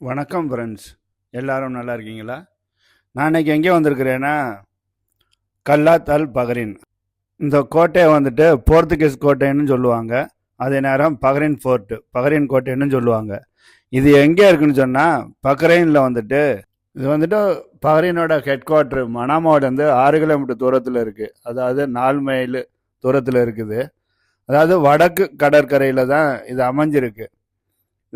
வணக்கம் ஃப்ரெண்ட்ஸ் எல்லாரும் நல்லா இருக்கீங்களா? நான் இன்னைக்கு எங்கே வந்திருக்கிறேன்னா கல்லாத் அல் பஹ்ரின் இந்த கோட்டையை வந்துட்டு போர்த்துகீஸ் கோட்டைன்னு சொல்லுவாங்க. அதே நேரம் பஹ்ரைன் ஃபோர்ட்டு பகரின் கோட்டைன்னு சொல்லுவாங்க. இது எங்கே இருக்குன்னு சொன்னால் பஹ்ரைனில் வந்துட்டு இது வந்துட்டு பஹ்ரைனோட ஹெட் குவார்ட்ரு ஆறு கிலோமீட்டர் தூரத்தில் இருக்குது அதாவது நாலு மைல் தூரத்தில் இருக்குது. அதாவது வடக்கு கடற்கரையில் தான் இது அமைஞ்சிருக்கு.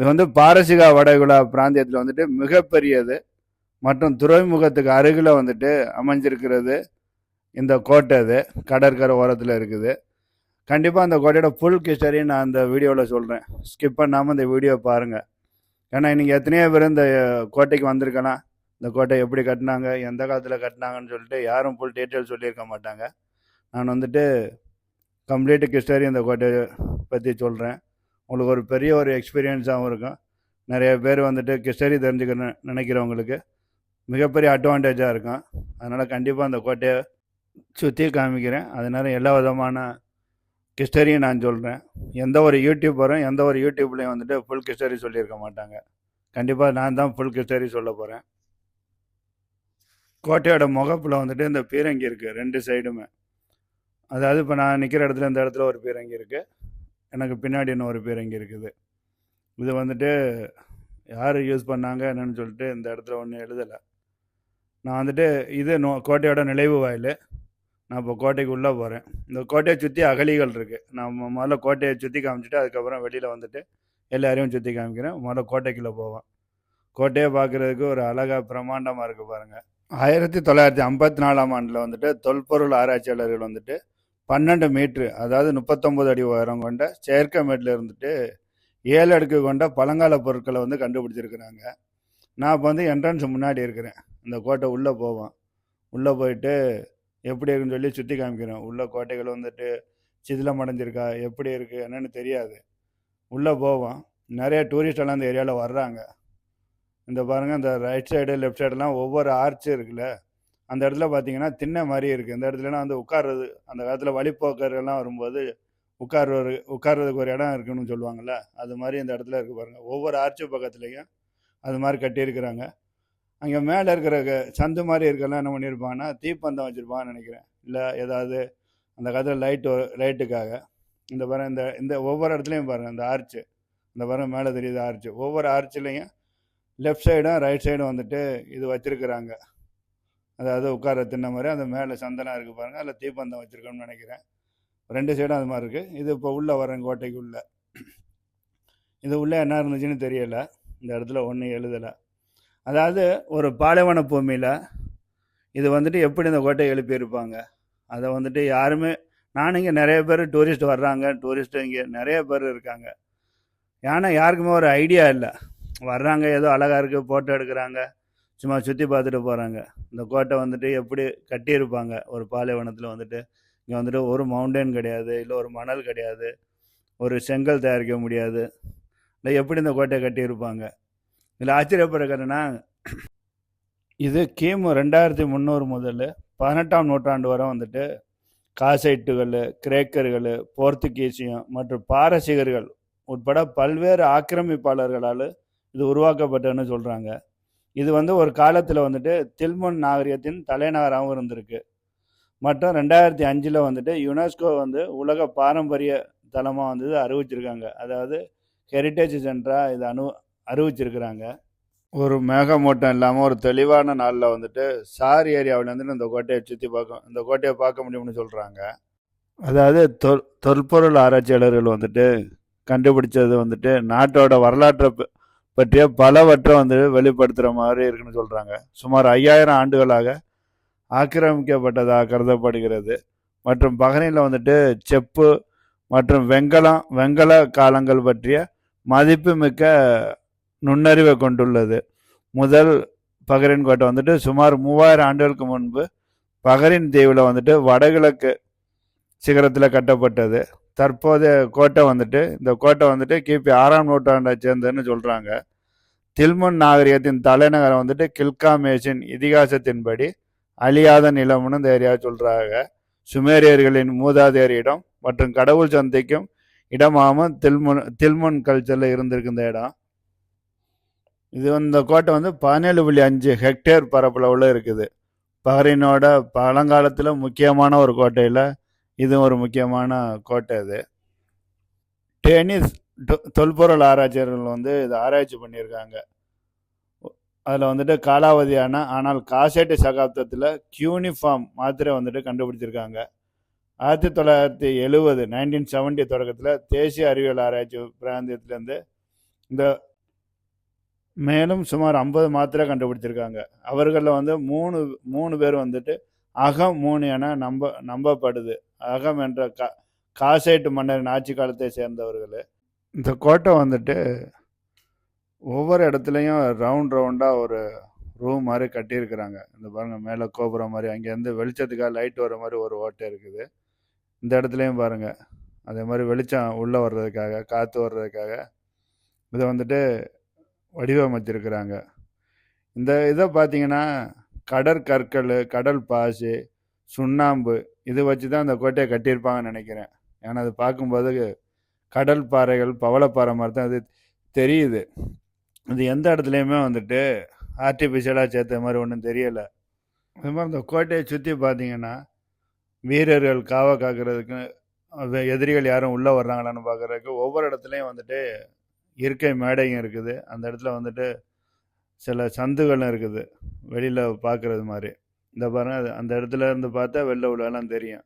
இது வந்து பாரசீக வடகுலா பிராந்தியத்தில் வந்துட்டு மிகப்பெரியது. மற்றும் துறைமுகத்துக்கு அருகில் வந்துட்டு அமைஞ்சிருக்கிறது. இந்த கோட்டை அது கடற்கரை ஓரத்தில் இருக்குது. கண்டிப்பாக அந்த கோட்டையோட ஃபுல் ஹிஸ்டரி நான் அந்த வீடியோவில் சொல்கிறேன் ஸ்கிப் பண்ணாமல் இந்த வீடியோ பாருங்கள் ஏன்னா இன்றைக்கி எத்தனையோ பேர் இந்த கோட்டைக்கு வந்திருக்கலாம். இந்த கோட்டை எப்படி கட்டினாங்க எந்த காலத்தில் கட்டினாங்கன்னு சொல்லிட்டு யாரும் ஃபுல் டீட்டெயில் சொல்லியிருக்க மாட்டாங்க. நான் வந்துட்டு கம்ப்ளீட் ஹிஸ்டரி இந்த கோட்டையை பற்றி சொல்கிறேன் உங்களுக்கு ஒரு பெரிய ஒரு எக்ஸ்பீரியன்ஸாகவும் இருக்கும். நிறைய பேர் வந்துட்டு கிஸ்டரி தெரிஞ்சுக்க நினைக்கிறவங்களுக்கு மிகப்பெரிய அட்வான்டேஜாக இருக்கும். அதனால் கண்டிப்பாக அந்த கோட்டையை சுற்றி காமிக்கிறேன். அதனால் எல்லா விதமான கிஸ்டரியும் நான் சொல்கிறேன் எந்த ஒரு யூடியூப்பரும் எந்த ஒரு யூடியூப்லேயும் வந்துட்டு ஃபுல் கிஸ்டரி சொல்லியிருக்க மாட்டாங்க. கண்டிப்பாக நான் தான் ஃபுல் கிஸ்டரி சொல்ல போகிறேன் கோட்டையோட முகப்பில் வந்துட்டு இந்த பீரங்கி இருக்குது ரெண்டு சைடுமே அதாவது இப்போ நான் நிற்கிற இடத்துல இந்த இடத்துல ஒரு பீரங்கி இருக்குது எனக்கு பின்னாடி இன்னும் ஒரு இங்கே இருக்குது. இது வந்துட்டு யார் யூஸ் பண்ணாங்க என்னன்னு சொல்லிட்டு இந்த இடத்துல ஒன்றும் எழுதலை. நான் வந்துட்டு இது நோ கோட்டையோட நினைவு வாயில். நான் இப்போ கோட்டைக்கு உள்ளே போகிறேன் இந்த கோட்டையை சுற்றி அகழிகள் இருக்குது நான் முதல்ல கோட்டையை சுற்றி காமிச்சிட்டு அதுக்கப்புறம் வெளியில் வந்துட்டு எல்லாரையும் சுற்றி காமிக்கிறேன். முதல்ல கோட்டைக்குள்ளே போவேன். கோட்டையை பார்க்குறதுக்கு ஒரு அழகாக பிரம்மாண்டமாக இருக்குது பாருங்கள் ஆயிரத்தி தொள்ளாயிரத்தி ஐம்பத்தி நாலாம் ஆண்டில் வந்துட்டு தொல்பொருள் ஆராய்ச்சியாளர்கள் வந்துட்டு பன்னெண்டு மீட்ரு அதாவது முப்பத்தொம்பது அடி உயரம் கொண்ட செயற்கை மேட்டில் இருந்துட்டு ஏழு அடுக்கு கொண்ட பழங்கால பொருட்களை வந்து கண்டுபிடிச்சிருக்கிறாங்க. நான் இப்போ வந்து என்ட்ரன்ஸ் முன்னாடி இருக்கிறேன். இந்த கோட்டை உள்ளே போவோம். உள்ளே போயிட்டு எப்படி இருக்குன்னு சொல்லி சுற்றி காமிக்கிறேன். உள்ள கோட்டைகள் வந்துட்டு சிதிலம் அடைஞ்சிருக்கா எப்படி இருக்குது என்னென்னு தெரியாது. உள்ளே போவோம். நிறைய டூரிஸ்டெல்லாம் அந்த இந்த ஏரியாவில் வர்றாங்க. இந்த பாருங்கள் இந்த ரைட் சைடு லெஃப்ட் சைடெல்லாம் ஒவ்வொரு ஆர்ச்சு இருக்குல்ல. அந்த இடத்துல பார்த்தீங்கன்னா திண்ணை மாதிரி இருக்குது இந்த இடத்துலலாம் வந்து உட்கார்றது அந்த காலத்தில் வழிபோக்கர்கள்லாம் வரும்போது உட்கார்றது உட்கார்றதுக்கு ஒரு இடம் இருக்குன்னு சொல்லுவாங்கள்ல அது மாதிரி இந்த இடத்துல இருக்கு பாருங்கள் ஒவ்வொரு ஆர்ச்சு பக்கத்துலேயும் அது மாதிரி கட்டியிருக்கிறாங்க. அங்கே மேலே இருக்கிற சந்து மாதிரி இருக்கலாம் என்ன பண்ணியிருப்பாங்கன்னா தீப்பந்தம் வச்சுருப்பான்னு நினைக்கிறேன். இல்லை ஏதாவது அந்த காலத்தில் லைட்டு லைட்டுக்காக. இந்த பாருங்க இந்த இந்த ஒவ்வொரு இடத்துலையும் பாருங்கள் இந்த ஆர்ச்சு. இந்த பாருங்க மேலே தெரியுது ஆர்ச்சு. ஒவ்வொரு ஆர்ச்சிலையும் லெஃப்ட் சைடும் ரைட் சைடும் வந்துட்டு இது வச்சுருக்குறாங்க. அதாவது உட்கார தின்ன மாதிரி அந்த மேலே சந்தனம் இருக்குது பாருங்கள் அதில் தீப்பந்தம் வச்சுருக்கோம்னு நினைக்கிறேன். ரெண்டு சைடும் அது மாதிரி இருக்குது இது இப்போ உள்ளே வரேன் கோட்டைக்கு உள்ள இது உள்ளே என்ன இருந்துச்சுன்னு தெரியலை. இந்த இடத்துல ஒன்றும் எழுதலை. அதாவது ஒரு பாலைவன பூமியில் இது வந்துட்டு எப்படி இந்த கோட்டையை எழுப்பியிருப்பாங்க அதை வந்துட்டு யாருமே நானும் இங்கே நிறைய பேர் டூரிஸ்ட் வர்றாங்க. டூரிஸ்ட்டு இங்கே நிறைய பேர் இருக்காங்க. ஏன்னா யாருக்குமே ஒரு ஐடியா இல்லை. வர்றாங்க ஏதோ அழகாக இருக்குது ஃபோட்டோ எடுக்கிறாங்க. சும்மா சுற்றி பார்த்துட்டு போகிறாங்க இந்த கோட்டை வந்துட்டு எப்படி கட்டியிருப்பாங்க? ஒரு பாலைவனத்தில் வந்துட்டு. இங்கே வந்துட்டு ஒரு மவுண்டன் கிடையாது. இல்லை ஒரு மணல் கிடையாது. ஒரு செங்கல் தயாரிக்க முடியாது. இல்லை எப்படி இந்த கோட்டையை கட்டியிருப்பாங்க? இதில் ஆச்சரியப்படுற இது கிமு ரெண்டாயிரத்தி முந்நூறு முதல் பதினெட்டாம் நூற்றாண்டு வரை வந்துட்டு காசைட்டுகள் கிரேக்கர்கள் போர்த்துகீசியம் மற்றும் பாரசீகர்கள் உட்பட பல்வேறு ஆக்கிரமிப்பாளர்களால் இது உருவாக்கப்பட்டதுன்னு சொல்கிறாங்க இது வந்து ஒரு காலத்தில் வந்துட்டு தில்முன் நாகரிகத்தின் தலைநகராகவும் இருந்திருக்கு. மற்றும் ரெண்டாயிரத்தி அஞ்சில் வந்துட்டு யுனெஸ்கோ வந்து உலக பாரம்பரிய தலமாக வந்து அறிவிச்சிருக்காங்க. அதாவது ஹெரிட்டேஜ் சென்டராக இதை அனு அறிவிச்சிருக்கிறாங்க. ஒரு மேகமூட்டம் இல்லாமல் ஒரு தெளிவான நாளில் வந்துட்டு சார் ஏரியாவிலேருந்து இந்த கோட்டையை சுற்றி பார்க்க இந்த கோட்டையை பார்க்க முடியும்னு சொல்கிறாங்க அதாவது தொல் தொல்பொருள் ஆராய்ச்சியாளர்கள் வந்துட்டு கண்டுபிடிச்சது வந்துட்டு நாட்டோட வரலாற்றை பற்றிய பலவற்றை வந்து வெளிப்படுத்துகிற மாதிரி இருக்குன்னு சொல்கிறாங்க சுமார் ஐயாயிரம் ஆண்டுகளாக ஆக்கிரமிக்கப்பட்டதாக கருதப்படுகிறது. மற்றும் பஹ்ரைனில் வந்துட்டு செப்பு மற்றும் வெங்கலம் வெங்கல காலங்கள் பற்றிய மதிப்புமிக்க நுண்ணறிவை கொண்டுள்ளது. முதல் பஹ்ரைன் கோட்டை வந்துட்டு சுமார் மூவாயிரம் ஆண்டுகளுக்கு முன்பு பஹ்ரைன் தீவில் வந்துட்டு வடகிழக்கு சிகரத்தில் கட்டப்பட்டது. தற்போதைய கோட்டை வந்துட்டு இந்த கோட்டை வந்துட்டு கிபி ஆறாம் நூற்றாண்டை சேர்ந்ததுன்னு சொல்கிறாங்க தில்முன் நாகரிகத்தின் தலைநகரம் வந்துட்டு கில்காமேஷின் இதிகாசத்தின்படி அழியாத நிலம்னு இந்த ஏரியா சொல்கிறாங்க சுமேரியர்களின் மூதாதையர் இடம் மற்றும் கடவுள் சந்தைக்கும் இடமாகவும் தில்முன் தில்முன் கல்ச்சரில் இருந்திருக்கு இந்த இடம். இது இந்த கோட்டை வந்து பதினேழு புள்ளி அஞ்சு ஹெக்டேர் பரப்பளவில் இருக்குது. பஹ்ரைனோட பழங்காலத்தில் முக்கியமான ஒரு கோட்டையில் இது ஒரு முக்கியமான கோட்டை இது டென்னிஸ் தொல்பொருள் ஆராய்ச்சியாளர்கள் வந்து இதை ஆராய்ச்சி பண்ணியிருக்காங்க. அதில் வந்துட்டு காலாவதியான ஆனால் காசேட்டு சகாப்தத்தில் கியூனிஃபார்ம் மாத்திரை வந்துட்டு கண்டுபிடிச்சிருக்காங்க. ஆயிரத்தி தொள்ளாயிரத்தி எழுபது நைன்டீன் செவன்டி தொடக்கத்தில் தேசிய அறிவியல் ஆராய்ச்சி பிராந்தியத்திலேருந்து இந்த மேலும் சுமார் ஐம்பது மாத்திரை கண்டுபிடிச்சிருக்காங்க. அவர்களில் வந்து மூணு மூணு பேர் வந்துட்டு அகம் மூணு என நம்ப நம்பப்படுது. அகம் என்ற கா காசேட்டு மன்னரின் ஆட்சி காலத்தை சேர்ந்தவர்கள். இந்த கோட்டை வந்துட்டு ஒவ்வொரு இடத்துலையும் ரவுண்ட் ரவுண்டாக ஒரு ரூம் மாதிரி கட்டியிருக்கிறாங்க. இந்த பாருங்கள் மேலே கோபுரம் மாதிரி அங்கேருந்து வெளிச்சத்துக்காக லைட் வர மாதிரி ஒரு ஓட்டை இருக்குது. இந்த இடத்துலையும் பாருங்க அதே மாதிரி வெளிச்சம் உள்ளே வர்றதுக்காக காற்று வர்றதுக்காக இதை வந்துட்டு வடிவமைச்சிருக்கிறாங்க. இந்த இதை பார்த்தீங்கன்னா கடற்கற்கள் கடல் பாசி சுண்ணாம்பு இது வச்சு தான் அந்த கோட்டையை கட்டியிருப்பாங்கன்னு நினைக்கிறேன். ஏன்னா அது பார்க்கும்போது கடல் பாறைகள் பவளப்பாறை மாதிரி தான் அது தெரியுது. அது எந்த இடத்துலையுமே வந்துட்டு ஆர்டிஃபிஷியலாக சேர்த்த மாதிரி ஒன்றும் தெரியலை. அது மாதிரி இந்த கோட்டையை சுற்றி பார்த்தீங்கன்னா வீரர்கள் காவ காக்கிறதுக்கு எதிரிகள் யாரும் உள்ளே வர்றாங்களான்னு பார்க்குறதுக்கு ஒவ்வொரு இடத்துலையும் வந்துட்டு இயற்கை மேடையும் இருக்குது. அந்த இடத்துல வந்துட்டு சில சந்துகளும் இருக்குது. வெளியில் பார்க்குறது மாதிரி. இந்த பாருங்கள் அது அந்த இடத்துல இருந்து பார்த்தா வெளில உள்ளலாம் தெரியும்.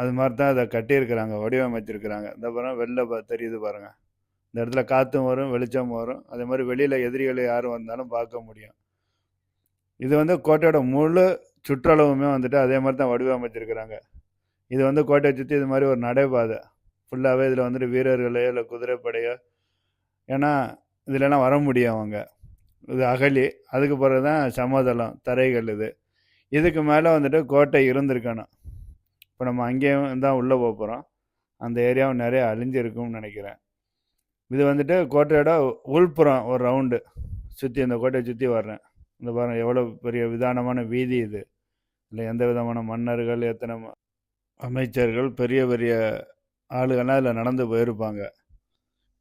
அது மாதிரி தான் அதை கட்டியிருக்கிறாங்க வடிவமைச்சிருக்கிறாங்க. இந்த பாருங்க வெளில பா தெரியுது பாருங்கள் இந்த இடத்துல காற்றும் வரும் வெளிச்சமும் வரும். அதே மாதிரி வெளியில் எதிரிகள் யாரும் வந்தாலும் பார்க்க முடியும். இது வந்து கோட்டையோட முழு சுற்றளவுமே வந்துட்டு அதே மாதிரி தான் வடிவமைச்சிருக்கிறாங்க. இது வந்து கோட்டையை சுற்றி இது மாதிரி ஒரு நடைபாதை. ஃபுல்லாகவே இதில் வந்துட்டு வீரர்களையோ இல்லை குதிரைப்படையோ ஏன்னா இதுலலாம் வர முடியும் அவங்க. இது அகலி அதுக்கு பிறகு தான் சமதளம் தரைகள் இது. இதுக்கு மேலே வந்துட்டு கோட்டை இருந்திருக்கணும். இப்போ நம்ம அங்கேயும் தான் உள்ளே போக போகிறோம் அந்த ஏரியாவும் நிறைய அழிஞ்சிருக்கும்னு நினைக்கிறேன். இது வந்துட்டு கோட்டையோட உள்புறம் ஒரு ரவுண்டு சுற்றி அந்த கோட்டையை சுற்றி வர்றேன். இந்த பாருங்கள் எவ்வளோ பெரிய விதானமான வீதி இது. இல்லை எந்த விதமான மன்னர்கள் எத்தனை அமைச்சர்கள் பெரிய பெரிய ஆளுகள்லாம் இதில் நடந்து போயிருப்பாங்க.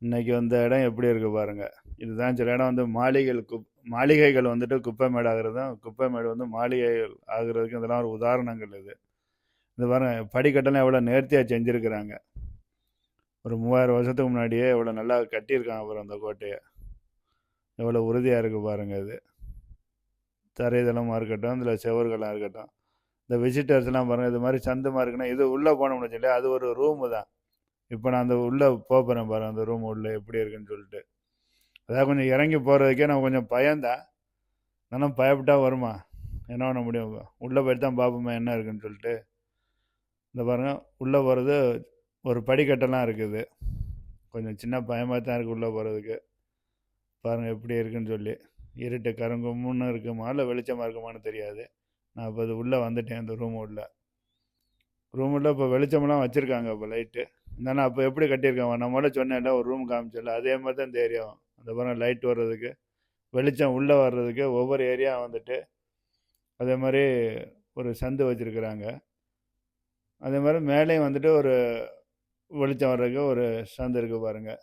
இன்னைக்கு வந்த இடம் எப்படி இருக்குது பாருங்கள் இதுதான் சில இடம் வந்து மாளிகைகள் குப் மாளிகைகள் வந்துட்டு குப்பை மேடு தான். குப்பை மேடு வந்து மாளிகைகள் ஆகுறதுக்கு இதெல்லாம் ஒரு உதாரணங்கள் இது. இந்த பாருங்க படிக்கட்டெல்லாம் எவ்வளோ நேர்த்தியாக செஞ்சுருக்கிறாங்க. ஒரு மூவாயிரம் வருஷத்துக்கு முன்னாடியே எவ்வளோ நல்லா கட்டியிருக்காங்க அப்புறம் அந்த கோட்டையை. எவ்வளோ உறுதியாக இருக்குது பாருங்க இது. தரைதளமாக இருக்கட்டும் இதில் செவர்களாக இருக்கட்டும். இந்த விசிட்டர்ஸ்லாம் பாருங்கள் இது மாதிரி சந்தமாக இருக்குன்னா இது உள்ளே போனோம்னு சொல்லி அது ஒரு ரூமு தான். இப்போ நான் அந்த உள்ளே போகிறேன் பாருங்கள் அந்த ரூம் உள்ளே எப்படி இருக்குன்னு சொல்லிட்டு. அதாவது கொஞ்சம் இறங்கி போகிறதுக்கே நான் கொஞ்சம் பயந்தேன் ஆனால் பயப்பட்டா வருமா? என்ன பண்ண முடியும்? உள்ளே போயிட்டு தான் பார்ப்போமா என்ன இருக்குன்னு சொல்லிட்டு. இந்த பாருங்கள் உள்ளே போகிறது ஒரு படிக்கட்டெல்லாம் இருக்குது. கொஞ்சம் சின்ன பயமாக தான் இருக்குது உள்ளே போகிறதுக்கு பாருங்கள் எப்படி இருக்குன்னு சொல்லி. இருட்டு கருங்கும்னு இருக்குமா இல்லை வெளிச்சமாக இருக்குமான்னு தெரியாது. நான் இப்போ அது உள்ளே வந்துட்டேன் அந்த ரூம் உள்ளே. ரூம் உள்ள இப்போ வெளிச்சமெல்லாம் வச்சுருக்காங்க இப்போ லைட்டு இருந்தாலும் அப்போ எப்படி கட்டியிருக்காங்க? நான் முதல்ல சொன்னேன்ல ஒரு ரூம் காமிச்சல அதே மாதிரி தான் தெரியும் அந்த பாருங்க லைட் வர்றதுக்கு வெளிச்சம் உள்ளே வர்றதுக்கு ஒவ்வொரு ஏரியா வந்துட்டு அதே மாதிரி ஒரு சந்து வச்சுருக்குறாங்க. அதே மாதிரி மேலேயும் வந்துட்டு ஒரு வெளிச்சம் வர்றதுக்கு ஒரு சந்து இருக்குது பாருங்கள்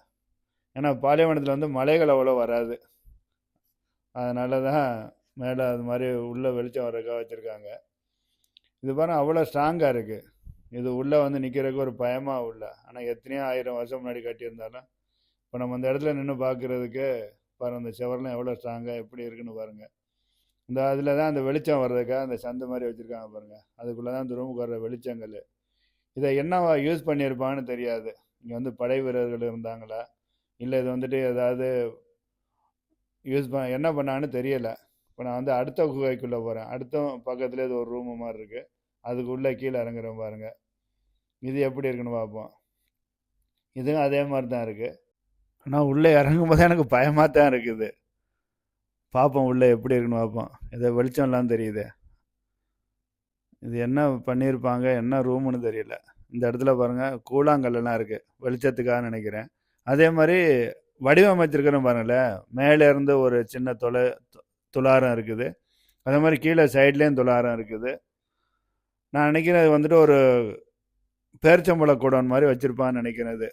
ஏன்னா பாலைவனத்தில் வந்து மலைகள் அவ்வளோ வராது. அதனால தான் மேலே அது மாதிரி உள்ளே வெளிச்சம் வர்றதுக்காக வச்சுருக்காங்க. இது பாருங்கள் அவ்வளோ ஸ்ட்ராங்காக இருக்குது இது உள்ளே வந்து நிற்கிறதுக்கு ஒரு பயமாக உள்ள. ஆனால் எத்தனையோ ஆயிரம் வருஷம் முன்னாடி கட்டியிருந்தாலும் இப்போ நம்ம அந்த இடத்துல நின்று பார்க்குறதுக்கு பாருங்கள் அந்த செவரெலாம் எவ்வளோ ஸ்ட்ராங்காக எப்படி இருக்குன்னு பாருங்கள் இந்த அதில் தான் அந்த வெளிச்சம் வர்றதுக்காக அந்த சந்தை மாதிரி வச்சுருக்காங்க பாருங்கள் அதுக்குள்ளே தான் அந்த ரூமுக்கு வர்ற வெளிச்சங்கள். இதை என்னவா யூஸ் பண்ணியிருப்பான்னு தெரியாது. இங்கே வந்து படை வீரர்கள் இருந்தாங்களா? இல்லை இது வந்துட்டு ஏதாவது யூஸ் பண்ண என்ன பண்ணான்னு தெரியலை. இப்போ நான் வந்து அடுத்த குகைக்குள்ளே போகிறேன் அடுத்த பக்கத்தில் இது ஒரு ரூமு மாதிரி இருக்குது அதுக்குள்ளே கீழே இறங்குறேன் பாருங்கள் இது எப்படி இருக்குன்னு பார்ப்போம். இதுவும் அதே மாதிரி தான் இருக்குது ஆனால் உள்ளே இறங்கும் போது எனக்கு பயமாக தான் இருக்குது. பார்ப்போம் உள்ளே எப்படி இருக்குன்னு பார்ப்போம் இதை வெளிச்சம்லாம் தெரியுது. இது என்ன பண்ணியிருப்பாங்க என்ன ரூம்னு தெரியல. இந்த இடத்துல பாருங்கள் கூழாங்கல்லாம் இருக்குது வெளிச்சத்துக்காக நினைக்கிறேன். அதே மாதிரி வடிவமைச்சிருக்கிறோம் பாருங்களேன் மேலே இருந்து ஒரு சின்ன தொலை துளாரம் இருக்குது. அதே மாதிரி கீழே சைட்லேயும் துளாரம் இருக்குது. நான் நினைக்கிறேன் வந்துட்டு ஒரு பேரிச்சம்பழ கூடம் மாதிரி வச்சுருப்பான்னு நினைக்கிறேன் இது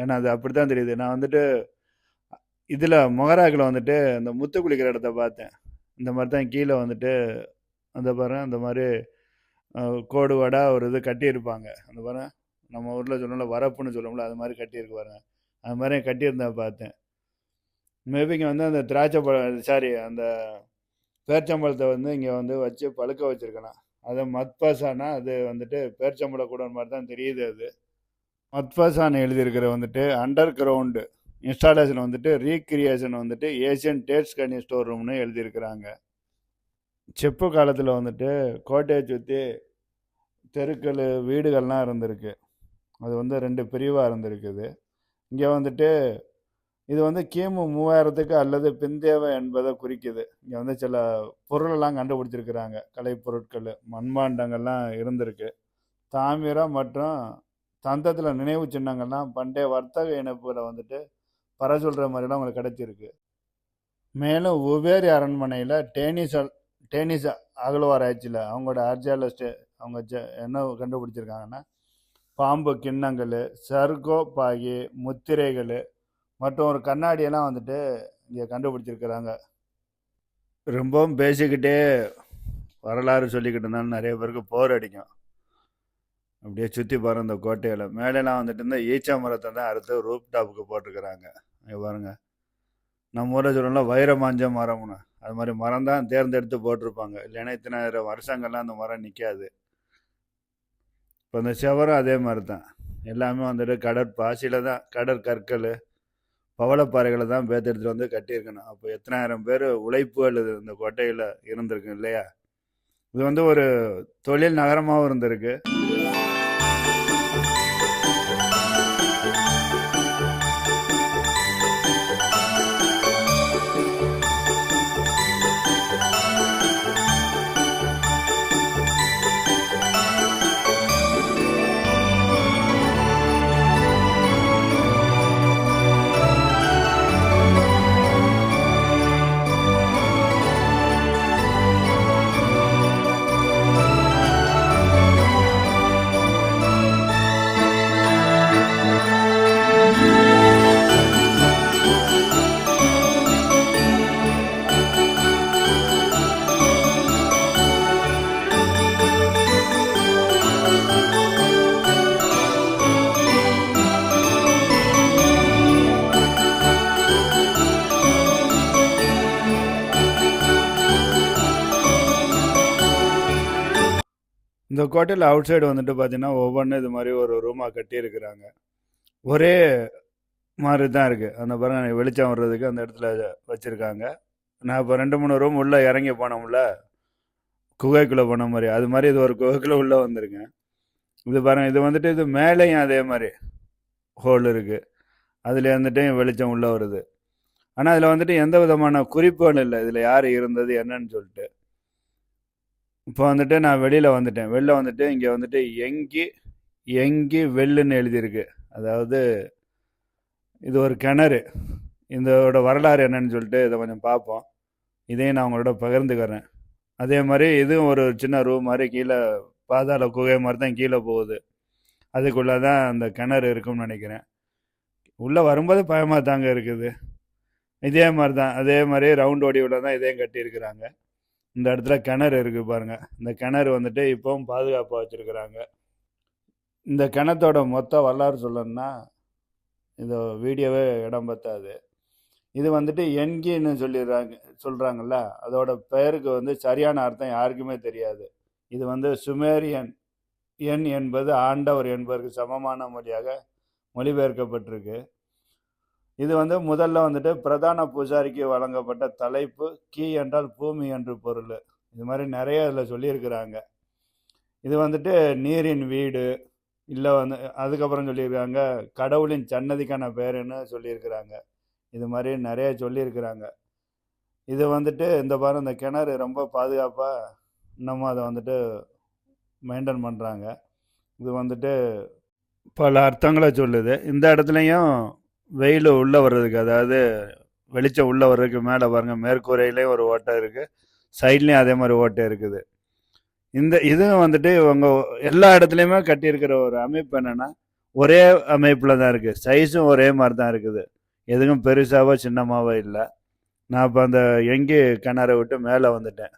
ஏன்னா அது அப்படி தான் தெரியுது. நான் வந்துட்டு இதில் மொகராக்கில் வந்துட்டு இந்த முத்து குளிக்கிற இடத்த பார்த்தேன். இந்த மாதிரி தான் கீழே வந்துட்டு அந்த பாரு அந்த மாதிரி கோடு வடா ஒரு இது கட்டியிருப்பாங்க. அந்த பாரு நம்ம ஊரில் சொல்லணும்ல வரப்புன்னு சொல்லணும்ல அது மாதிரி கட்டியிருக்கு பாருங்க. அது மாதிரி கட்டியிருந்தேன் பார்த்தேன். மேபி இங்கே வந்து அந்த திராட்சை பழம் சாரி அந்த பேர்ச்சம்பழத்தை வந்து இங்கே வந்து வச்சு பழுக்க வச்சுருக்கலாம். அது மத்பாசானா அது வந்துட்டு பேர்ச்சம்பழ கூட மாதிரி தான் தெரியுது அது. மத்பாசான் எழுதியிருக்கிற வந்துட்டு அண்டர் கிரவுண்டு இன்ஸ்டாலேஷன் வந்துட்டு ரீக்ரியேஷன் வந்துட்டு ஏசியன் டேட்ஸ் கனி ஸ்டோர் ரூம்னு எழுதியிருக்கிறாங்க. செப்பு காலத்தில் வந்துட்டு கோட்டையை சுற்றி தெருக்கள் வீடுகள்லாம் இருந்திருக்கு. அது வந்து ரெண்டு பிரிவாக இருந்திருக்குது. இங்கே வந்துட்டு இது வந்து கிமு மூவாயிரத்துக்கு அல்லது பிந்தேவை என்பதை குறிக்குது. இங்கே வந்து சில பொருளெல்லாம் கண்டுபிடிச்சிருக்கிறாங்க. கலைப்பொருட்கள் மண்பாண்டங்கள்லாம் இருந்திருக்கு. தாமிரம் மற்றும் தந்தத்தில் நினைவு சின்னங்கள்லாம் பண்டைய வர்த்தக இணைப்புகளை வந்துட்டு பர சொல்கிற மாதிரிலாம் உங்களுக்கு கிடைச்சிருக்கு. மேலும் உபேரி அரண்மனையில் டேனிஸ் டேனிஸ் அகழ்வாராய்ச்சியில் அவங்களோட ஆர்ஜியாலஜிஸ்ட் அவங்க ஜ- என்ன கண்டுபிடிச்சிருக்காங்கன்னா பாம்பு கிண்ணங்கள் சர்கோ பாகி முத்திரைகள் மற்றும் ஒரு கண்ணாடியெல்லாம் வந்துட்டு இங்கே கண்டுபிடிச்சிருக்கிறாங்க. ரொம்பவும் பேசிக்கிட்டே வரலாறு சொல்லிக்கிட்டு இருந்தாலும் நிறைய பேருக்கு போர் அடிக்கும். அப்படியே சுற்றி பாருங்க இந்த கோட்டையில். மேலெலாம் வந்துட்டு இருந்தால் ஈச்சா மரத்தை தான் அறுத்து ரூப் டாப்புக்கு போட்டிருக்கிறாங்க. இங்க பாருங்கள் நம்ம ஊரில் சொல்லணும்ல வைரமாஞ்ச மரம்னு அது மாதிரி மரம் தான் தேர்ந்தெடுத்து போட்டிருப்பாங்க. இல்லைன்னா இத்தனை வருஷங்கள்லாம் அந்த மரம் நிற்காது இப்போ அந்த செவரும் அதே மாதிரி தான். எல்லாமே வந்துட்டு கடற்பாசியில் தான் கடற்கற்கள் பவளப்பாறைகளை தான் பேத்தெடுத்துட்டு வந்து கட்டியிருக்கணும். அப்போ எத்தனாயிரம் பேர் உழைப்பு அல்லது இந்த கோட்டையில் இருந்திருக்கு இல்லையா? இது வந்து ஒரு தொழில் நகரமாகவும் இருந்திருக்கு. இந்த கோட்டையில் அவுட் சைடு வந்துட்டு பார்த்தீங்கன்னா ஒவ்வொன்றும் இது மாதிரி ஒரு ரூமாக கட்டியிருக்கிறாங்க. ஒரே மாதிரி தான் இருக்குது அந்த பாருங்க வெளிச்சம் வர்றதுக்கு அந்த இடத்துல வச்சுருக்காங்க. நான் இப்போ ரெண்டு மூணு ரூம் உள்ளே இறங்கி போனோம்ல குகைக்குள்ளே போன மாதிரி. அது மாதிரி இது ஒரு குகைக்குள்ளே உள்ளே வந்திருக்கேன். இது பாருங்கள் இது வந்துட்டு இது மேலேயும் அதே மாதிரி ஹோல் இருக்குது அதில் வந்துட்டு வெளிச்சம் உள்ளே வருது. ஆனால் அதில் வந்துட்டு எந்த விதமான குறிப்புகள் இல்லை. இதில் யார் இருந்தது என்னன்னு சொல்லிட்டு. இப்போ வந்துட்டு நான் வெளியில் வந்துட்டேன். வெளில வந்துட்டு இங்கே வந்துட்டு எங்கி எங்கி வெள்ளுன்னு எழுதியிருக்கு. அதாவது இது ஒரு கிணறு. இதோட வரலாறு என்னன்னு சொல்லிட்டு இதை கொஞ்சம் பார்ப்போம். இதையும் நான் உங்களோட பகிர்ந்துக்கிறேன். அதே மாதிரி இதுவும் ஒரு சின்ன ரூம் மாதிரி கீழே பாதாள குகை மாதிரி தான் கீழே போகுது. அதுக்குள்ளே தான் அந்த கிணறு இருக்கும்னு நினைக்கிறேன். உள்ளே வரும்போது பயமாக தாங்க இருக்குது. இதே மாதிரி தான். அதே மாதிரி ரவுண்ட் ஓடிவில் தான் இதையும் கட்டியிருக்கிறாங்க. இந்த இடத்துல கிணறு இருக்குது பாருங்க. இந்த கிணறு வந்துட்டு இப்போவும் பாதுகாப்பாக வச்சுருக்குறாங்க. இந்த கிணத்தோட மொத்த வரலாறு சொல்லணும்னா இந்த வீடியோவே இடம் பத்தாது. இது வந்துட்டு என்கின்னு சொல்லிடுறாங்க சொல்கிறாங்கல்ல அதோட பெயருக்கு வந்து சரியான அர்த்தம் யாருக்குமே தெரியாது. இது வந்து சுமேரியன். எண் என்பது ஆண்டவர் என்பதற்கு சமமான மொழியாக மொழிபெயர்க்கப்பட்டிருக்கு. இது வந்து முதல்ல வந்துட்டு பிரதான பூஜாரிக்கு வழங்கப்பட்ட தலைப்பு கீ என்றால் பூமி என்று பொருள். இது மாதிரி நிறைய இதில் சொல்லியிருக்கிறாங்க. இது வந்துட்டு நீரின் வீடு இல்லை வந்து அதுக்கப்புறம் சொல்லியிருக்காங்க கடவுளின் சன்னதிக்கான பேருன்னு சொல்லியிருக்கிறாங்க. இது மாதிரி நிறைய சொல்லியிருக்கிறாங்க. இது வந்துட்டு இந்த பாரு இந்த கிணறு ரொம்ப பாதுகாப்பாக இன்னமும் அதை வந்துட்டு மெயின்டைன் பண்ணுறாங்க இது வந்துட்டு பல அர்த்தங்களை சொல்லுது. இந்த இடத்துலையும் வெயில் உள்ளே வர்றதுக்கு அதாவது வெளிச்சம் உள்ளே வர்றதுக்கு மேலே பாருங்கள் மேற்கூரையிலையும் ஒரு ஓட்டை இருக்குது சைட்லேயும் அதே மாதிரி ஓட்டை இருக்குது. இந்த இதுவும் வந்துட்டு இவங்க எல்லா இடத்துலையுமே கட்டியிருக்கிற ஒரு அமைப்பு என்னென்னா ஒரே அமைப்பில் தான் இருக்குது சைஸும் ஒரே மாதிரி தான் இருக்குது. எதுவும் பெருசாவோ சின்னமாவோ இல்லை. நான் இப்போ அந்த எங்கி கிணறை விட்டு மேலே வந்துட்டேன்.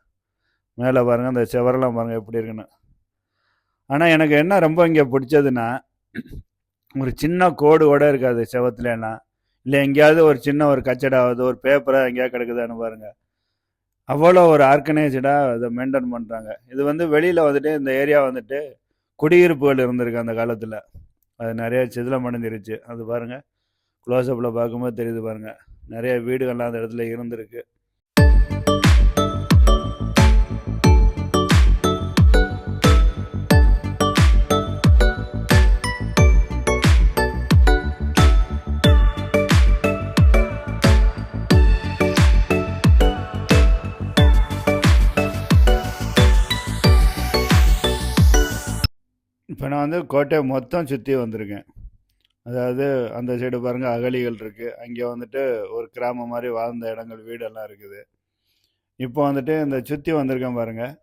மேலே பாருங்கள் அந்த செவரெல்லாம் பாருங்கள் எப்படி இருக்குன்னு. ஆனால் எனக்கு என்ன ரொம்ப இங்கே பிடிச்சதுன்னா ஒரு சின்ன கோடு கூட இருக்காது செவத்துலன்னா இல்லை எங்கேயாவது ஒரு சின்ன ஒரு கச்சடாவது ஒரு பேப்பராக எங்கேயாவது கிடக்குதான்னு பாருங்கள் அவ்வளோ ஒரு ஆர்கனைஸ்டாக அதை மெயின்டைன் பண்ணுறாங்க இது வந்து வெளியில் வந்துட்டு இந்த ஏரியா வந்துட்டு குடியிருப்புகள் இருந்திருக்கு அந்த காலத்தில். அது நிறைய சிதிலம் அடைஞ்சிருச்சு. அது பாருங்கள் க்ளோஸ்அப்பில் பார்க்கும்போது தெரியுது பாருங்கள் நிறைய வீடுகள்லாம் அந்த இடத்துல இருந்திருக்கு. இப்போ நான் வந்து கோட்டையை மொத்தம் சுற்றி வந்திருக்கேன். அதாவது அந்த சைடு பாருங்கள் அகழிகள் இருக்குது அங்கே வந்துட்டு ஒரு கிராமம் மாதிரி வாழ்ந்த இடங்கள் வீடெல்லாம் இருக்குது. இப்போ வந்துட்டு இந்த சுற்றி வந்திருக்கேன் பாருங்கள்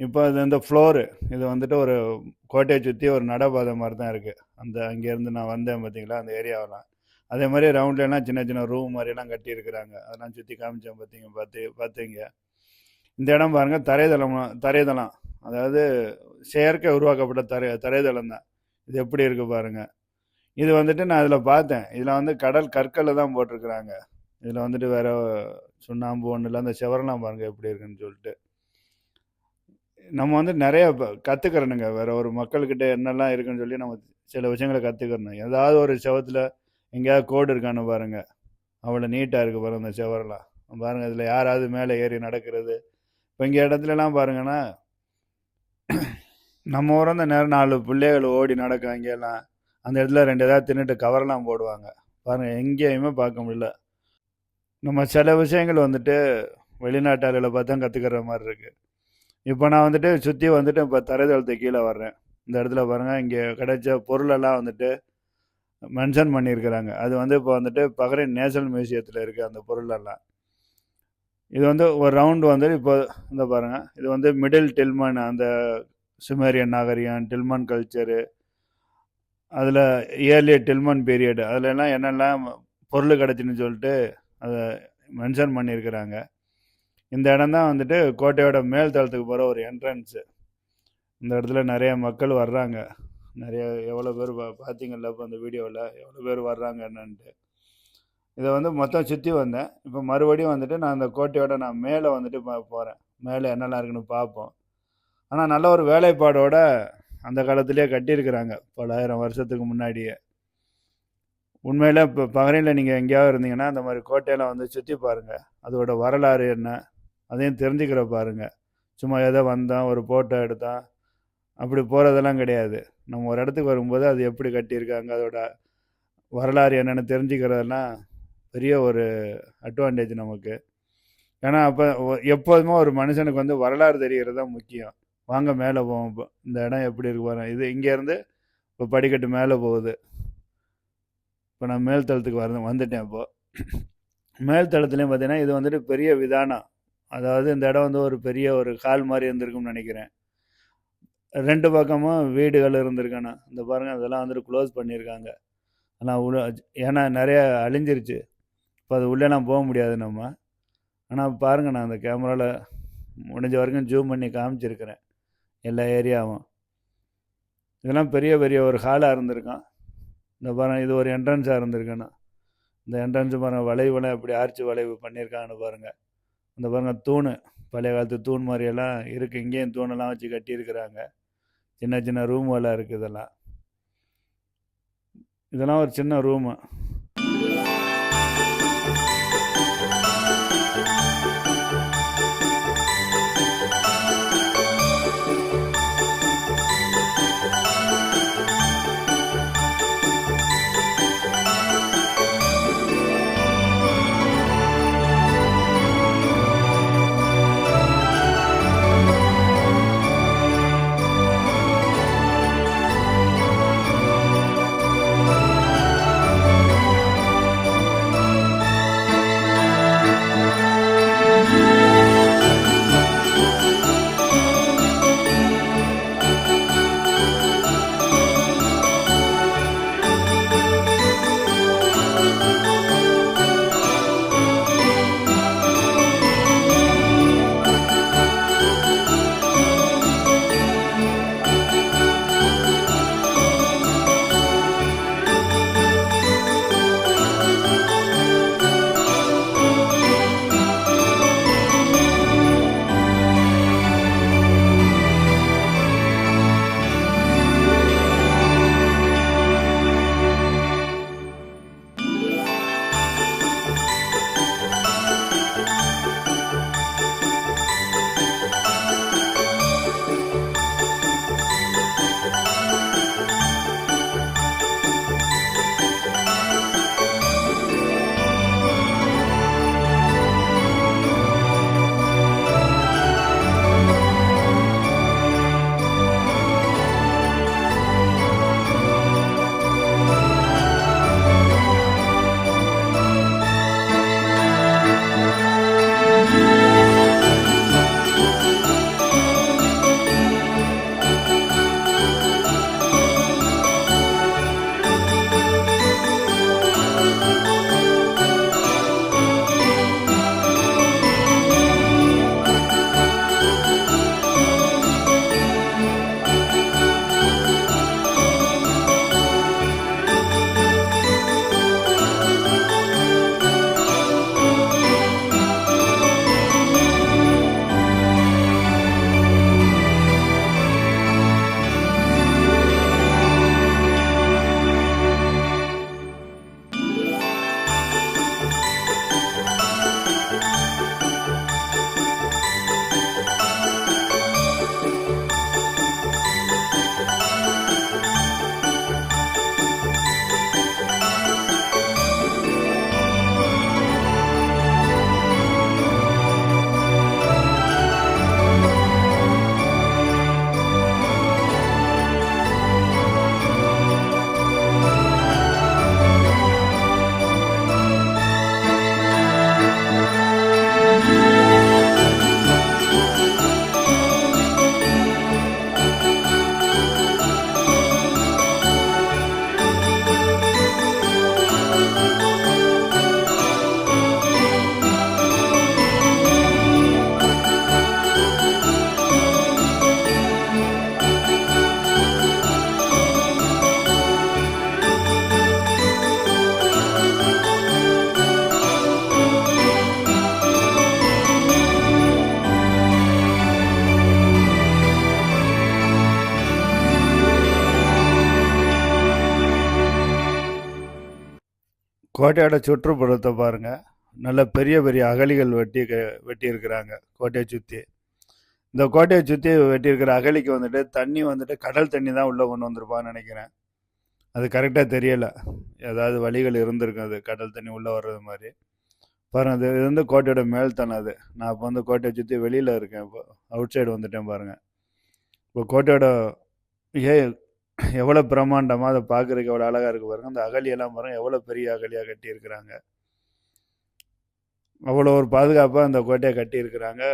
இப்போ அது இந்த ஃப்ளோரு இது வந்துட்டு ஒரு கோட்டையை சுற்றி ஒரு நடைபாதை மாதிரி தான் இருக்குது அந்த அங்கேருந்து நான் வந்தேன் பார்த்தீங்களா அந்த ஏரியாவெல்லாம். அதே மாதிரி ரவுண்ட்லலாம் சின்ன சின்ன ரூம் மாதிரிலாம் கட்டியிருக்கிறாங்க. அதெல்லாம் சுற்றி காமிச்சேன் பார்த்தீங்க பார்த்து பார்த்தீங்க இந்த இடம் பாருங்கள் தரைதளம் தரைதளம். அதாவது செயற்கை உருவாக்கப்பட்ட தரை தரைதளம் தான். இது எப்படி இருக்குது பாருங்கள் இது வந்துட்டு நான் இதில் பார்த்தேன். இதில் வந்து கடல் கற்களில் தான் போட்டிருக்கிறாங்க. இதில் வந்துட்டு வேறு சுண்ணாம்பு ஒன்றும் இல்லை அந்த செவரெல்லாம் பாருங்கள் எப்படி இருக்குன்னு சொல்லிட்டு. நம்ம வந்து நிறைய கற்றுக்கிறனுங்க வேற ஒரு மக்கள்கிட்ட என்னெல்லாம் இருக்குன்னு சொல்லி நம்ம சில விஷயங்களை கற்றுக்கிறணும் ஏதாவது ஒரு செவத்தில் எங்கேயாவது கோடு இருக்கான்னு பாருங்கள் அவ்வளோ நீட்டாக இருக்குது பாருங்கள் அந்த செவரெல்லாம். பாருங்கள் இதில் யாராவது மேலே ஏறி நடக்கிறது. இப்போ இங்கே இடத்துலலாம் பாருங்கன்னா நம்ம ஊர் அந்த நேரம் நாலு பிள்ளைகள் ஓடி நடக்கும் அங்கெல்லாம் அந்த இடத்துல ரெண்டு ஏதாவது தின்னுட்டு கவரெல்லாம் போடுவாங்க. பாருங்கள் எங்கேயுமே பார்க்க முடியல. நம்ம சில விஷயங்கள் வந்துட்டு வெளிநாட்டாளிகளை பார்த்து தான் கற்றுக்கிற மாதிரி இருக்குது இப்போ நான் வந்துட்டு சுற்றி வந்துட்டு இப்போ தரைதளத்து கீழே வர்றேன். இந்த இடத்துல பாருங்கள் இங்கே கிடைச்ச பொருளெல்லாம் வந்துட்டு மென்ஷன் பண்ணியிருக்கிறாங்க. அது வந்து இப்போ வந்துட்டு பகரை நேஷனல் மியூசியத்தில் இருக்குது அந்த பொருளெல்லாம். இது வந்து ஒரு ரவுண்டு வந்து இப்போ இந்த பாருங்கள் இது வந்து மிடில் டில்மன் அந்த சுமேரியன் நாகரிகம் டில்மன் கல்ச்சரு அதில் இயர்லி டில்மன் பீரியட் அதில் எல்லாம் என்னெல்லாம் பொருள் கிடச்சின்னு சொல்லிட்டு அதை மென்ஷன் பண்ணியிருக்கிறாங்க. இந்த இடம் தான் வந்துட்டு கோட்டையோட மேல் தளத்துக்கு போகிற ஒரு என்ட்ரன்ஸு இந்த இடத்துல நிறைய மக்கள் வர்றாங்க. நிறைய எவ்வளோ பேர் பா பார்த்தீங்கல்ல இப்போ அந்த வீடியோவில் எவ்வளோ பேர் வர்றாங்க என்னன்ட்டு. இதை வந்து மொத்தம் சுற்றி வந்தேன். இப்போ மறுபடியும் வந்துட்டு நான் அந்த கோட்டையோட நான் மேலே வந்துட்டு போகிறேன் மேலே என்னெல்லாம் இருக்குன்னு பார்ப்போம். ஆனால் நல்ல ஒரு வேலைப்பாடோட அந்த காலத்திலே கட்டியிருக்கிறாங்க. பலாயிரம் வருஷத்துக்கு முன்னாடியே. உண்மையில் இப்போ பகரையில் நீங்கள் எங்கேயாவது இருந்தீங்கன்னா அந்த மாதிரி கோட்டையெல்லாம் வந்து சுற்றி பாருங்கள் அதோட வரலாறு என்ன? அதையும் தெரிஞ்சுக்கிற பாருங்கள் சும்மா ஏதோ வந்தோம் ஒரு ஃபோட்டோ எடுத்தோம் அப்படி போகிறதெல்லாம் கிடையாது. நம்ம ஒரு இடத்துக்கு வரும்போது அது எப்படி கட்டியிருக்காங்க அதோட வரலாறு என்னென்னு தெரிஞ்சுக்கிறதெல்லாம் பெரிய ஒரு அட்வான்டேஜ் நமக்கு. ஏன்னா அப்போ எப்போதுமே ஒரு மனுஷனுக்கு வந்து வரலாறு தெரிகிறது தான் முக்கியம். வாங்க மேலே போவோம். இப்போ இந்த இடம் எப்படி இருக்கு பாருங்க. இது இங்கேருந்து இப்போ படிக்கட்டு மேலே போகுது. இப்போ நான் மேல்தளத்துக்கு வர வந்துட்டேன் இப்போது மேல்தளத்துலேயும் பார்த்தீங்கன்னா இது வந்துட்டு பெரிய விதானம் அதாவது இந்த இடம் வந்து ஒரு பெரிய ஒரு கால் மாதிரி இருந்திருக்கும்னு நினைக்கிறேன். ரெண்டு பக்கமும் வீடுகள் இருந்திருக்கேண்ணா இந்த பாருங்கள் அதெல்லாம் வந்துட்டு க்ளோஸ் பண்ணியிருக்காங்க. ஆனால் உள்ள ஏன்னா நிறையா அழிஞ்சிருச்சு. இப்போ அது உள்ளெல்லாம் போக முடியாது நம்ம. ஆனால் பாருங்கள் நான் அந்த கேமராவில் முடிஞ்ச வரைக்கும் ஜூம் பண்ணி காமிச்சிருக்கிறேன். எல்லா ஏரியாவும். இதெல்லாம் பெரிய பெரிய ஒரு ஹாலாக இருந்திருக்கான். இந்த பாருங்கள் இது ஒரு என்ட்ரன்ஸாக இருந்திருக்குன்னா இந்த என்ட்ரன்ஸ் பாருங்கள் வளைவுலாம் எப்படி ஆர்ச்சி வளைவு பண்ணியிருக்காங்கன்னு பாருங்கள் இந்த பாருங்கள் தூண். பழைய காலத்து தூண் மாதிரியெல்லாம் இருக்குது இங்கேயும் தூணெல்லாம் வச்சு கட்டியிருக்கிறாங்க. சின்ன சின்ன ரூம்லாம் இருக்குது இதெல்லாம். இதெல்லாம் ஒரு சின்ன ரூமு கோட்டையோட சுற்றுப்புறத்தை பாருங்கள் நல்ல பெரிய பெரிய அகழிகள் வெட்டி க வெட்டியிருக்கிறாங்க கோட்டையை சுற்றி இந்த கோட்டையை சுற்றி வெட்டியிருக்கிற அகழிக்கு வந்துட்டு தண்ணி வந்துட்டு கடல் தண்ணி தான் உள்ளே கொண்டு வந்திருப்பான்னு நினைக்கிறேன். அது கரெக்டாக தெரியலை. ஏதாவது வழிகள் இருந்திருக்கும் அது கடல் தண்ணி உள்ளே வர்றது மாதிரி. பாருங்கள் அது இது வந்து கோட்டையோட மேல்தானே அது. நான் இப்போ வந்து கோட்டையை சுற்றி வெளியில் இருக்கேன் இப்போ. அவுட் சைடு வந்துட்டேன் பாருங்கள் இப்போ கோட்டையோட ஏ எவ்வளோ பிரம்மாண்டமாக அதை பார்க்குறதுக்கு எவ்வளோ அழகாக இருக்குது பாருங்கள் அந்த அகழியெல்லாம் பாருங்கள் எவ்வளோ பெரிய அகழியாக கட்டியிருக்கிறாங்க. அவ்வளோ ஒரு பாதுகாப்பாக அந்த கோட்டையை கட்டியிருக்கிறாங்க.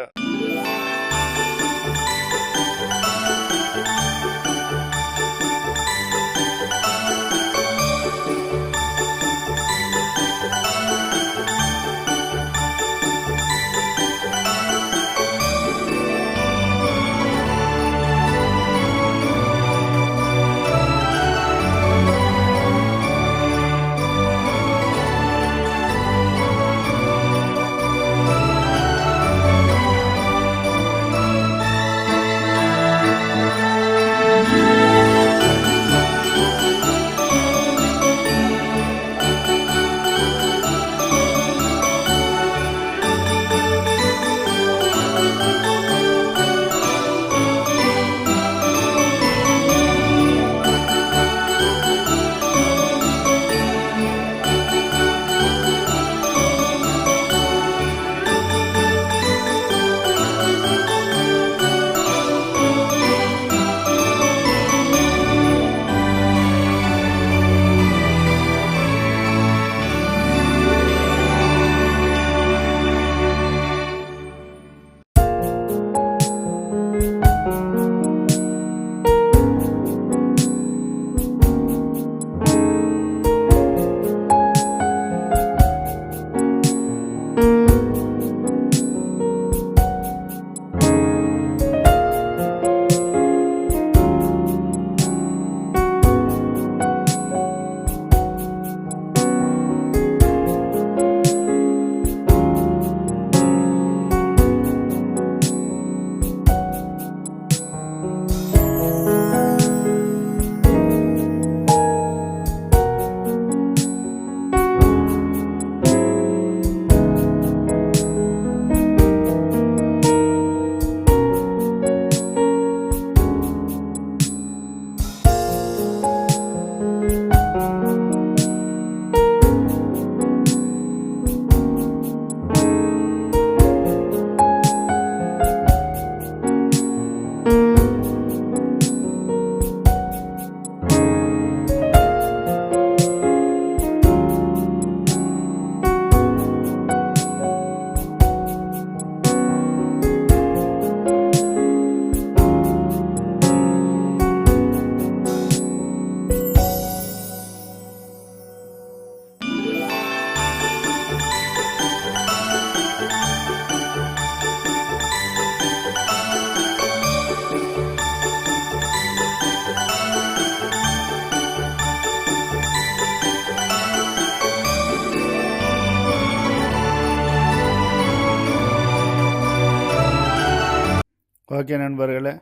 ஓகே நண்பர்களே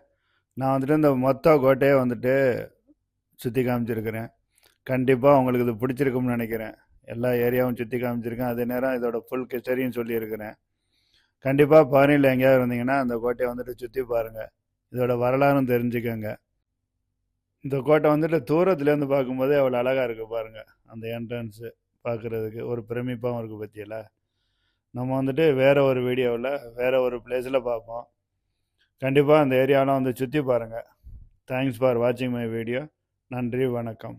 நான் வந்துட்டு இந்த மொத்த கோட்டையை வந்துட்டு சுற்றி காமிச்சிருக்கிறேன். கண்டிப்பாக உங்களுக்கு இது பிடிச்சிருக்கும்னு நினைக்கிறேன். எல்லா ஏரியாவும் சுற்றி காமிச்சிருக்கேன். அதே நேரம் இதோட ஃபுல் கிச்சரியும் சொல்லியிருக்கிறேன். கண்டிப்பாக பாரியில் எங்கேயாவது இருந்தீங்கன்னா அந்த கோட்டையை வந்துட்டு சுற்றி பாருங்கள் இதோட வரலாறும் தெரிஞ்சுக்கோங்க. இந்த கோட்டை வந்துட்டு தூரத்துலேருந்து பார்க்கும்போதே அவ்வளோ அழகாக இருக்குது பாருங்கள் அந்த என்ட்ரன்ஸு பார்க்குறதுக்கு. ஒரு பிரமிப்பாகவும் இருக்குது பற்றியில் நம்ம வந்துட்டு வேறு ஒரு வீடியோவில் வேறு ஒரு பிளேஸில் பார்ப்போம். கண்டிப்பாக அந்த ஏரியாவெலாம் வந்து சுற்றி பாருங்கள் தேங்க்ஸ் ஃபார் வாட்சிங் மை வீடியோ நன்றி வணக்கம்.